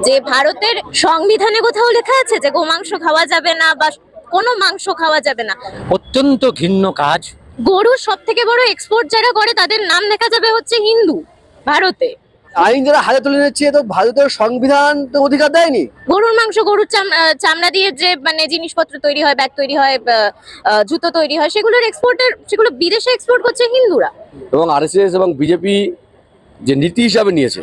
যে ভারতের সংবিধানে কোথাও লেখা আছে যে গোমাংস খাওয়া যাবে না বা কোনো মাংস খাওয়া যাবে না। অত্যন্ত ঘৃণ্য কাজ। গরুর সব থেকে বড় এক্সপোর্ট যারা করে তাদের নাম লেখা যাবে হচ্ছে হিন্দু ভারতে। আইন যারা হাতে তুলে নিচ্ছে তো ভারতের সংবিধান তো অধিকার দেয়নি। গরুর মাংস গরুর চাম- চামড়া দিয়ে যে মানে জিনিসপত্র তৈরি হয় ব্যাগ তৈরি হয় জুতো তৈরি হয় সেগুলোর এক্সপোর্টের সেগুলো বিদেশে এক্সপোর্ট করছে হিন্দুরা। এবং আরএসএস এবং বিজেপি যে নীতি হিসাবে নিয়েছে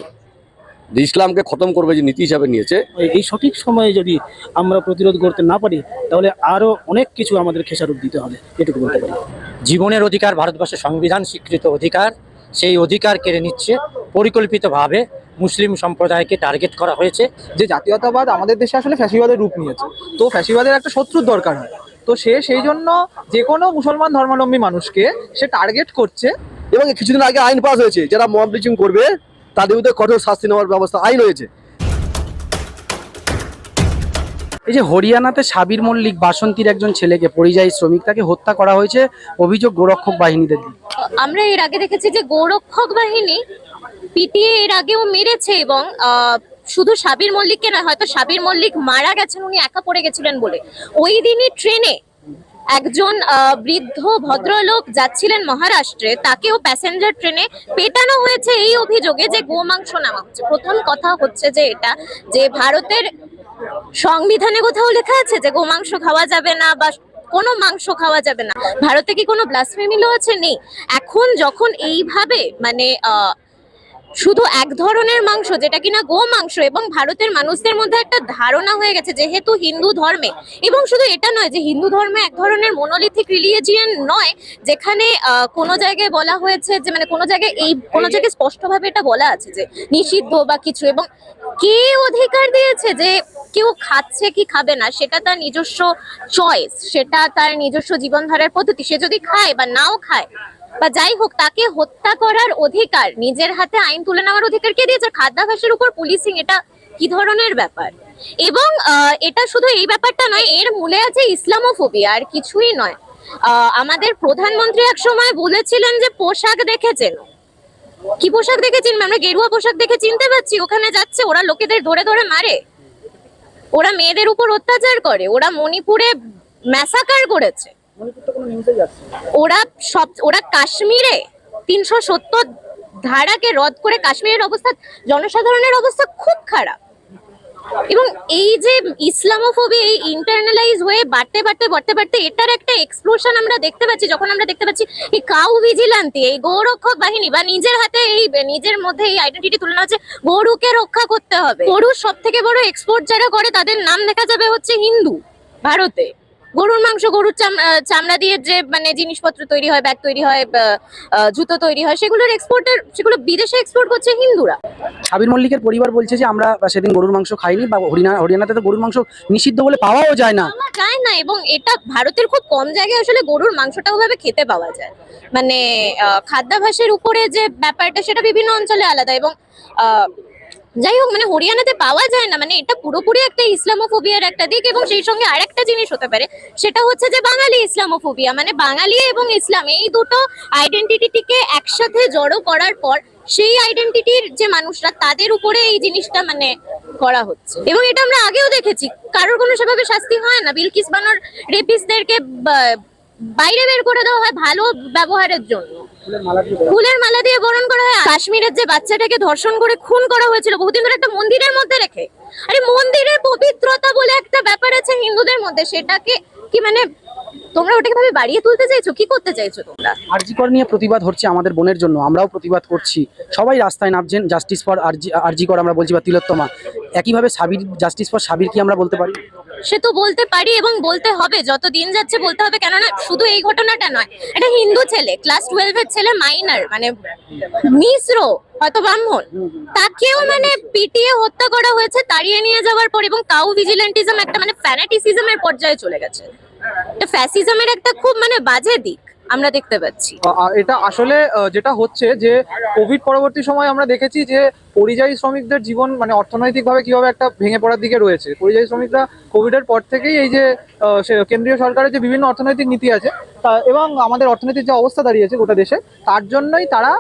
যে ইসলামকে খতম করবে যে নীতি হিসাবে নিয়েছে এই সঠিক সময়ে যদি আমরা প্রতিরোধ করতে না পারি তাহলে আরও অনেক কিছু আমাদের খেসারত দিতে হবে। এটুকু বলতে পারি। জীবনের অধিকার ভারতবর্ষের সংবিধান স্বীকৃত অধিকার সেই অধিকার কেড়ে নিচ্ছে পরিকল্পিতভাবে মুসলিম সম্প্রদায়কে টার্গেট করা হয়েছে। যে জাতীয়তাবাদ আমাদের দেশে আসলে ফ্যাসিবাদের রূপ নিয়েছে। তো ফ্যাসিবাদের একটা শত্রুর দরকার হয়। তো সে সেই জন্য যে কোনো মুসলমান ধর্মাবলম্বী মানুষকে সে টার্গেট করছে। এবং কিছুদিন আগে আইন পাস হয়েছে যারা মব ব্লিচিং করবে তাদের বিরুদ্ধে কঠোর শাস্তি নেওয়ার ব্যবস্থা আইন হয়েছে এই যে হরিয়ানাতে সাবির মল্লিক বাসন্তীর একজন ছেলেকে পরিযায়ী শ্রমিক তাকে হত্যা করা হয়েছে অভিযোগ গোরক্ষক বাহিনীদের দিয়ে। আমরা এর আগে দেখেছি যে গোরক্ষক বাহিনী পিটিয়ে এর আগেও মেরেছে এবং শুধু সাবির মল্লিককে নয় হয়তো সাবির মল্লিক মারা গেছেন উনি একা পড়ে গেছিলেন বলে। ওই দিনই ট্রেনে একজন বৃদ্ধ ভদ্রলোক যাচ্ছিলেন মহারাষ্ট্রে, তাকেও প্যাসেঞ্জার ট্রেনে পেটানো হয়েছে এই অভিযোগে যে গোমাংস নেওয়া হচ্ছে। প্রথম কথা হচ্ছে যে এটা, যে ভারতের সংবিধানে কোথাও লেখা আছে যে গোমাংস খাওয়া যাবে না বা কোনো মাংস খাওয়া যাবে না। ভারতে কি কোনো ব্লাসফেমি আছে? নেই। এখন যখন এইভাবে মানে শুধু এক ধরনের মাংস, যেটা কিনা গো মাংস এবং ভারতের মানুষদের মধ্যে একটা ধারণা হয়ে গেছে যেহেতু হিন্দু ধর্মে। এবং শুধু এটা নয় যে হিন্দু ধর্মে এক ধরনের মনোলিথিক রিলিজিয়ান নয়, যেখানে কোনো জায়গায় বলা হয়েছে যে মানে কোনো জায়গায় এই, কোনো জায়গায় স্পষ্টভাবে এটা বলা আছে যে নিষিদ্ধ বা কিছু এবং কে অধিকার দিয়েছে যে কেউ খাচ্ছে কি খাবে না, সেটা তার নিজস্ব চয়েস সেটা তার নিজস্ব জীবনধারার পদ্ধতি। সে যদি খায় বা নাও খায় বা যাই হোক, তাকে হত্যা করার অধিকার, নিজের হাতে আইন তুলে নেওয়ার অধিকার কে দিয়েছে? খাদ্যাভাসের উপর পুলিশিং এটা কি ধরনের ব্যাপার? এবং এটা শুধু এই ব্যাপারটা নয়, এর মূলে আছে ইসলামোফোবিয়া, আর কিছুই নয়। আমাদের প্রধানমন্ত্রী এক সময় বলেছিলেন যে, পোশাক দেখেছেন কি পোশাক দেখে চিনবে? আমরা গেরুয়া পোশাক দেখে চিনতে পারছি, ওখানে যাচ্ছে, ওরা লোকেদের ধরে ধরে মারে। ওরা মেয়েদের উপর অত্যাচার করে, ওরা মণিপুরে ম্যাসাকার করেছে। ওরা সব, ওরা কাশ্মীরে তিনশো সত্তর ধারাকে রদ করে কাশ্মীরের অবস্থা, জনসাধারণের অবস্থা খুব খারাপ। এবং এই যে ইসলামোফোবি, এই ইন্টারনালাইজ হয়ে বাড়তে বাড়তে বাড়তে বাড়তে এটার একটা এক্সপ্লোশন আমরা দেখতে পাচ্ছি, যখন আমরা দেখতে পাচ্ছি এই কাউ ভিজিলান্তি এই গৌরক্ষক বাহিনী বা নিজের হাতে এই, নিজের মধ্যে এই আইডেন্টিটি তুলে নেওয়া হচ্ছে, গরুকে রক্ষা করতে হবে। গরুর সব থেকে বড় এক্সপোর্ট যারা করে তাদের নাম লেখা যাবে হচ্ছে হিন্দু, ভারতে। গরুর মাংস গরুর চাম- চামড়া দিয়ে যে মানে জিনিসপত্র তৈরি হয় ব্যাগ তৈরি হয় জুতো তৈরি হয় সেগুলোর এক্সপোর্টের সেগুলো বিদেশে এক্সপোর্ট করছে হিন্দুরা। সাবির মল্লিকের পরিবার বলছে যে আমরা সেদিন গরুর মাংস খাইনি বা হরিয়ানা হরিয়ানাতে তো গরুর মাংস নিষিদ্ধ বলে পাওয়াও যায় না। যায় না এবং এটা ভারতের খুব কম জায়গায় আসলে গরুর মাংসটা ওভাবে খেতে পাওয়া যায়। মানে খাদ্যাভ্যাসের উপরে যে ব্যাপারটা সেটা বিভিন্ন অঞ্চলে আলাদা এবং যাই হোক মানে হরিয়ানাতে পাওয়া যায় না মানে এটা পুরোপুরি একটা ইসলামোফোবিয়ার একটা দিক এবং সেই সঙ্গে আরেকটা জিনিস হতে পারে, সেটা হচ্ছে যে বাঙালি ইসলামোফোবিয়া মানে বাঙালি এবং ইসলাম, এই দুটো আইডেন্টিটিকে একসাথে জড়ো করার পর সেই আইডেন্টিটির যে মানুষরা, তাদের উপরে এই জিনিসটা মানে করা হচ্ছে। এবং এটা আমরা আগেও দেখেছি, কারোর কোনো সেভাবে শাস্তি হয় না। বিলকিস বানর রেপিসদেরকে বাইরে বের করে দেওয়া হয় ভালো ব্যবহারের জন্য। ফুলের মালা দিয়ে বরণ করা হয়। কাশ্মীরের যে বাচ্চাটাকে ধর্ষণ করে খুন করা হয়েছিল, বহুদিন ধরে একটা মন্দিরের মধ্যে রেখে। আরে মন্দিরের পবিত্রতা বলে একটা ব্যাপার আছে হিন্দুদের মধ্যে, সেটাকে কি মানে তোমরা ওটাকে ভাবে বাড়িয়ে তুলতে চাইছো? কি করতে চাইছো তোমরা? আরজিকর নিয়ে প্রতিবাদ হচ্ছে আমাদের বোনের জন্য আমরাও প্রতিবাদ করছি। সবাই রাস্তায় নামছেন জাস্টিস ফর আরজি আরজিকর আমরা বলছি বা তিলোত্তমা। একইভাবে সাবির জাস্টিস ফর সাবির কি আমরা বলতে পারি? সে তো বলতে পারি এবং বলতে হবে যত দিন যাচ্ছে বলতে হবে কেননা শুধু এই ঘটনাটা নয় এটা হিন্দু ছেলে ক্লাস টুয়েলভের ছেলে মাইনার মানে মিশ্র হয়তো ব্রাহ্মণ তাকেও মানে পিটিয়ে হত্যা করা হয়েছে তাড়িয়ে নিয়ে যাওয়ার পর এবং কাউ ভিজিলেন্টিজম একটা মানে ফ্যানাটিসিজমের পর্যায়ে চলে গেছে। এটা ফ্যাসিজমের একটা খুব মানে বাজে দিক, আমরা দেখতে পাচ্ছি। এটা আসলে যেটা হচ্ছে যে কোভিড পরবর্তী সময় আমরা দেখেছি যে, পরিযায়ী শ্রমিকদের জীবন মানে অর্থনৈতিকভাবে কীভাবে একটা ভেঙে পড়ার দিকে রয়েছে। পরিযায়ী শ্রমিকরা কোভিডের পর থেকেই এই যে কেন্দ্রীয় সরকারের যে বিভিন্ন অর্থনৈতিক নীতি আছে, তা এবং আমাদের অর্থনৈতিক যে অবস্থা দাঁড়িয়েছে গোটা দেশে, তার জন্যই তারা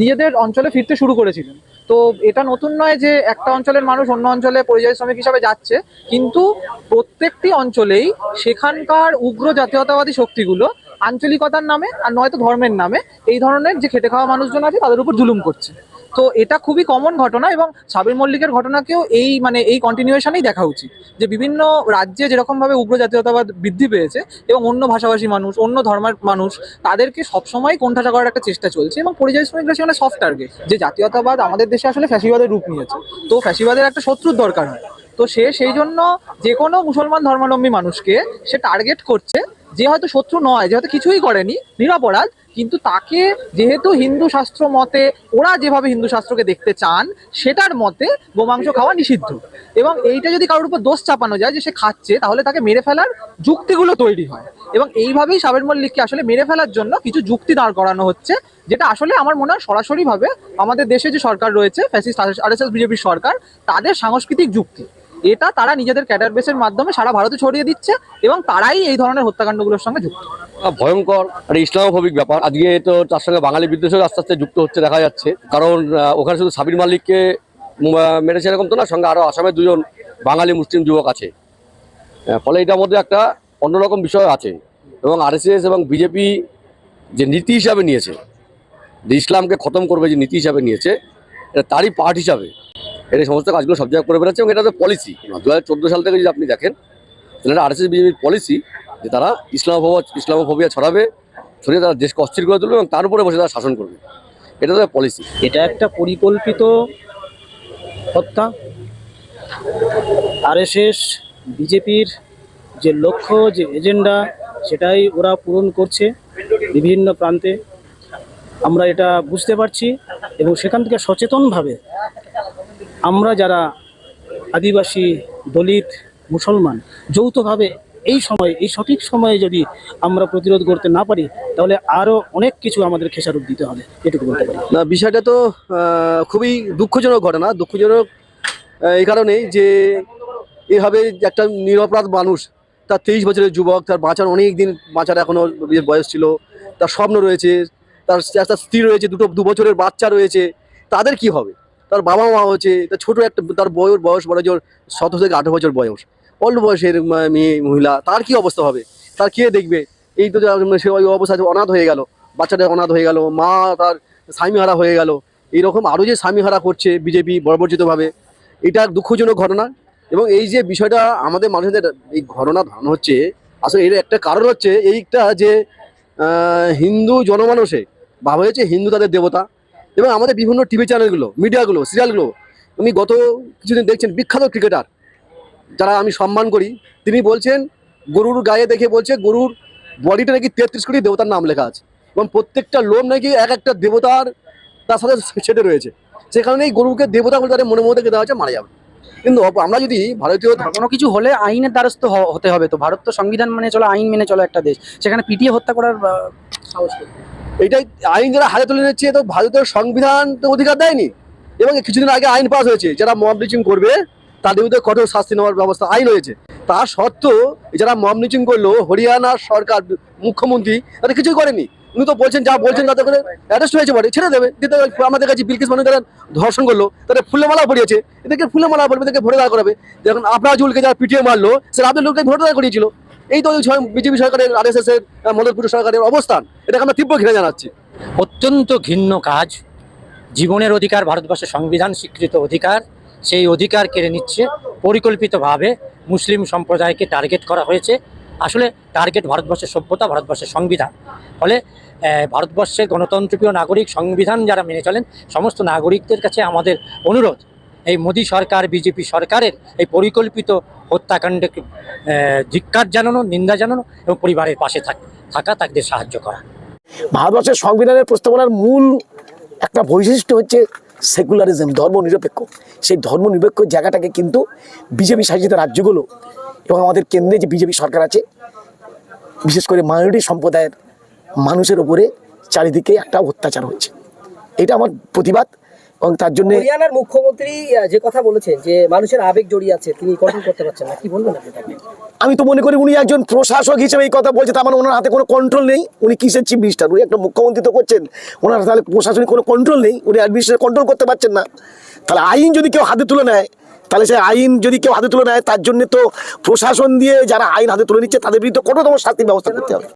নিজেদের অঞ্চলে ফিরতে শুরু করেছিলেন। তো এটা নতুন নয় যে একটা অঞ্চলের মানুষ অন্য অঞ্চলে পরিযায়ী শ্রমিক হিসাবে যাচ্ছে, কিন্তু প্রত্যেকটি অঞ্চলেই সেখানকার উগ্র জাতীয়তাবাদী শক্তিগুলো আঞ্চলিকতার নামে আর নয়তো ধর্মের নামে এই ধরনের যে খেটে খাওয়া মানুষজন আছে তাদের উপর জুলুম করছে। তো এটা খুবই কমন ঘটনা এবং সাবির মল্লিকের ঘটনাকেও এই মানে এই কন্টিনিউশনেই দেখা উচিত। যে বিভিন্ন রাজ্যে যেরকমভাবে উগ্র জাতীয়তাবাদ বৃদ্ধি পেয়েছে এবং অন্য ভাষাভাষী মানুষ, অন্য ধর্মের মানুষ, তাদেরকে সবসময় কোণঠাসা করার একটা চেষ্টা চলছে এবং পরিযায়ী শ্রমিকরা সেখানে সফট টার্গেট যে জাতীয়তাবাদ আমাদের দেশে আসলে ফ্যাসিবাদের রূপ নিয়েছে। তো ফ্যাসিবাদের একটা শত্রুর দরকার হয়। তো সে সেই জন্য যে কোনো মুসলমান ধর্মাবলম্বী মানুষকে সে টার্গেট করছে যে হয়তো শত্রু নয়, যে হয়তো কিছুই করেনি, নিরাপরাধ, কিন্তু তাকে যেহেতু হিন্দু শাস্ত্র মতে, ওরা যেভাবে হিন্দু শাস্ত্রকে দেখতে চান, সেটার মতে গোমাংস খাওয়া নিষিদ্ধ। এবং এইটা যদি কারোর উপর দোষ চাপানো যায় যে সে খাচ্ছে, তাহলে তাকে মেরে ফেলার যুক্তিগুলো তৈরি হয়। এবং এইভাবেই সাবের মল্লিককে আসলে মেরে ফেলার জন্য কিছু যুক্তি দাঁড় করানো হচ্ছে, যেটা আসলে আমার মনে হয় সরাসরিভাবে আমাদের দেশে যে সরকার রয়েছে, ফ্যাসিস্ট, আরএসএস বিজেপির সরকার, তাদের সাংস্কৃতিক যুক্তি। এটা তারা নিজেদের ক্যাডার বেসের মাধ্যমে সারা ভারতে ছড়িয়ে দিচ্ছে এবং তারাই এই ধরনের হত্যাকাণ্ডগুলোর সঙ্গে যুক্ত। ভয়ঙ্কর একটা ইসলামোফোবিক ব্যাপার। আজকে তো তার সঙ্গে বাঙালি বিদ্বেষও আস্তে আস্তে যুক্ত হচ্ছে, দেখা যাচ্ছে। কারণ ওখানে শুধু সাবির মালিককে মেরেছে এরকম তো না, সঙ্গে আরও আসামের দুজন বাঙালি মুসলিম যুবক আছে। ফলে এটার মধ্যে একটা অন্যরকম বিষয় আছে। এবং আরএসএস এবং বিজেপি যে নীতি হিসাবে নিয়েছে, যে ইসলামকে খতম করবে যে নীতি হিসাবে নিয়েছে, এটা তারই পার্ট হিসাবে। এটা সমস্ত কাজগুলো সব জায়গায় করে বেড়াচ্ছে এবং এটা তো পলিসি দু হাজার চোদ্দ সাল থেকে যদি আপনি দেখেন, তাহলে এটা আরএসএস বিজেপির পলিসি যে তারা ইসলামোফোবিয়া ইসলামোফোবিয়া ছড়াবে, ছড়িয়ে তারা দেশকে অস্থির করে তুলবে এবং তার উপরে বসে তারা শাসন করবে। এটা তাদের পলিসি এটা একটা পরিকল্পিত হত্যা। আরএসএস বিজেপির যে লক্ষ্য, যে এজেন্ডা সেটাই ওরা পূরণ করছে বিভিন্ন প্রান্তে। আমরা এটা বুঝতে পারছি এবং সেখান থেকে সচেতনভাবে আমরা যারা আদিবাসী, দলিত, মুসলমান, যৌথভাবে এই সময়, এই সঠিক সময়ে যদি আমরা প্রতিরোধ করতে না পারি, তাহলে আরও অনেক কিছু আমাদের খেসারত দিতে হবে। এটুকু বলতে পারি। না, বিষয়টা তো খুবই দুঃখজনক ঘটনা। দুঃখজনক এই কারণেই যে এভাবে একটা নিরপরাধ মানুষ, তার তেইশ বছরের যুবক, তার বাঁচার অনেক দিন বাঁচার এখনও বয়স ছিল, তার স্বপ্ন রয়েছে, তার একটা স্ত্রী রয়েছে, দুটো, দু বছরের বাচ্চা রয়েছে, তাদের কি হবে? তার বাবা মা হচ্ছে, তার ছোট একটা, তার বয়স বয়স বড় জোর সতেরো থেকে আঠেরো বছর বয়স। অল্প বয়সের মেয়ে, মহিলা, তার কি অবস্থা হবে? তার কে দেখবে? এই তো সে অবস্থা অনাথ হয়ে গেল, বাচ্চাটা অনাথ হয়ে গেল, মা তার স্বামীহারা হয়ে গেল। এইরকম আরও যে স্বামীহারা করছে বিজেপি বর্বর্জিতভাবে এটা দুঃখজনক ঘটনা। এবং এই যে বিষয়টা আমাদের মানুষদের, এই ঘটনা ধারণ হচ্ছে, আসলে এর একটা কারণ হচ্ছে, এইটা যে হিন্দু জনমানসে ভাবা হয়েছে হিন্দু তাদের দেবতা এবং আমাদের বিভিন্ন টিভি চ্যানেলগুলো মিডিয়াগুলো সিরিয়ালগুলো উনি গত কিছুদিন দেখছেন, বিখ্যাত ক্রিকেটার যারা আমি সম্মান করি, তিনি বলছেন, গরুর গায়ে দেখে বলছে, গরুর বডিটা নাকি তেত্রিশ কোটি দেবতার নাম লেখা আছে এবং প্রত্যেকটা লোম নাকি এক একটা দেবতার, তার সাথে সেটে রয়েছে। সে কারণে এই গরুকে দেবতা বলে তাদের মনে মধ্যে দেওয়া হচ্ছে মারা যাবে। কিন্তু আমরা যদি ভারতীয় কোনো কিছু হলে আইনের দ্বারস্থ হতে হবে তো। ভারত তো সংবিধান মেনে চলো, আইন মেনে চলো একটা দেশ। সেখানে পিটিয়ে হত্যা করার সাহস নেই। এইটাই আইন যারা হাতে তুলে নিচ্ছে, তো ভারতের সংবিধান তো অধিকার দেয়নি। এবং কিছুদিন আগে আইন পাস হয়েছে, যারা মব লিচিং করবে, তাদের বিরুদ্ধে কঠোর শাস্তি নেওয়ার ব্যবস্থা আইন হয়েছে তা সত্ত্বেও যারা মব লিচিং করল, হরিয়ানা সরকার, মুখ্যমন্ত্রী তাদের কিছুই করেনি। উনি তো বলছেন, যা বলছেন তাদের করে অ্যারেস্ট হয়েছে বলে ছেড়ে দেবে। কিন্তু আমাদের কাছে বিলকিস মানুষ যারা ধর্ষণ করল, তাদের ফুলে মালা পড়িয়েছে এদেরকে ফুলে মালা পড়বে এদেরকে ভোটে দাঁড় করাবে। যখন আপনার জুলকে যারা পিটিয়ে মারলো সেটা আপনার লোককে ভোটে দাঁড় করিয়েছিল। এই তো বিজেপি সরকারের আরএসএস এর আহ, মদতপুর সরকারের অবস্থান এটাকে আমরা তীব্র ঘৃণা জানাচ্ছি। অত্যন্ত ঘিন্ন কাজ জীবনের অধিকার ভারতবর্ষের সংবিধান স্বীকৃত অধিকার সেই অধিকার কেড়ে নিচ্ছে পরিকল্পিতভাবে মুসলিম সম্প্রদায়কে টার্গেট করা হয়েছে। আসলে টার্গেট ভারতবর্ষের সভ্যতা ভারতবর্ষের সংবিধান। ফলে ভারতবর্ষের গণতন্ত্রপ্রিয় নাগরিক সংবিধান যারা মেনে চলেন সমস্ত নাগরিকদের কাছে আমাদের অনুরোধ এই মোদী সরকার বিজেপি সরকারের এই পরিকল্পিত হত্যাকাণ্ডকে আহ, ধিক্কার জানানো নিন্দা জানানো এবং পরিবারের পাশে থাক- তাদের সাহায্য করা। ভারতবর্ষের সংবিধানের প্রস্তাবনার মূল একটা বৈশিষ্ট্য হচ্ছে সেকুলারিজম ধর্মনিরপেক্ষ। সেই ধর্মনিরপেক্ষ জায়গাটাকে কিন্তু বিজেপি শাসিত রাজ্যগুলো এবং আমাদের কেন্দ্রে যে বিজেপি সরকার আছে বিশেষ করে মাইনরিটি সম্প্রদায়ের মানুষের উপরে চারিদিকে একটা অত্যাচার হচ্ছে এটা আমার প্রতিবাদ। এবং তার জন্য হরিয়ানার মুখ্যমন্ত্রী যে কথা বলেছেন যে মানুষের আবেগ জড়িয়ে আছে তিনি কন্ট্রোল করতে পারছেন না। কি বলবেন আপনি আমি তো মনে করি উনি একজন প্রশাসক হিসেবে এই কথা বলছে তার মানে ওনার হাতে কোনো কন্ট্রোল নেই। উনি কিসের চিফ মিনিস্টার উনি একটা মুখ্যমন্ত্রী তো করছেন। ওনার তাহলে প্রশাসনিক কোনো কন্ট্রোল নেই। উনি অ্যাডমিনিস্ট্রেশন কন্ট্রোল করতে পারছেন না। তাহলে আইন যদি কেউ হাতে তুলে নেয় তাহলে সেই আইন যদি কেউ হাতে তুলে নেয় তার জন্য তো প্রশাসন দিয়ে যারা আইন হাতে তুলে নিচ্ছে তাদের বিরুদ্ধে কঠোরতম শাস্তির ব্যবস্থা করতে হবে।